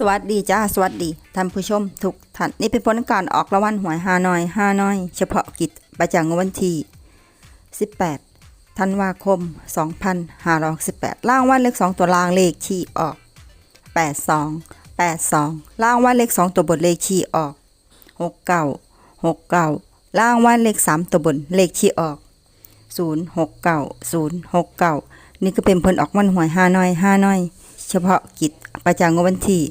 สวัสดีจ้าสวัสดีท่านผู้ชมทุกท่านนี่เป็นผลการออกรางวัลหวยฮานอยฮานอย เฉพาะกิจประจำงวดวันที่ 18 ธันวาคม 2568ล่างวันเลข2 ตัวล่างเลขที่ออก 82 82ล่างวันเลข2 ตัวบนเลขที่ออก 69 69ล่างวันเลข 3 ตัวบนเลขที่ออก 069 069 นี่ก็เป็นผลออกวันหวยฮานอยฮานอย เฉพาะกิจ ประจำงวดวันที่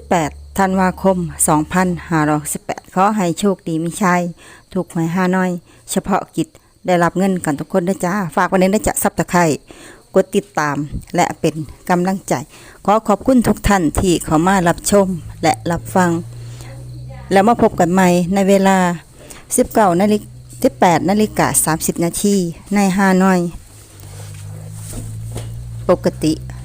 18 ธันวาคม 2518 ขอให้โชคดีมีชัย ถูกหวยฮาน้อย เฉพาะกิจได้รับเงินกันทุกคนนะจ้าฝากวันนี้นะจะซับตะไคร่กดติดตามและเป็นกำลังใจ ขอขอบคุณทุกท่านที่เข้ามารับชมและรับฟัง แล้วมาพบกันใหม่ในเวลา 19นาฬิกา18นาฬิกา30 นาทีในฮานอย ปกติ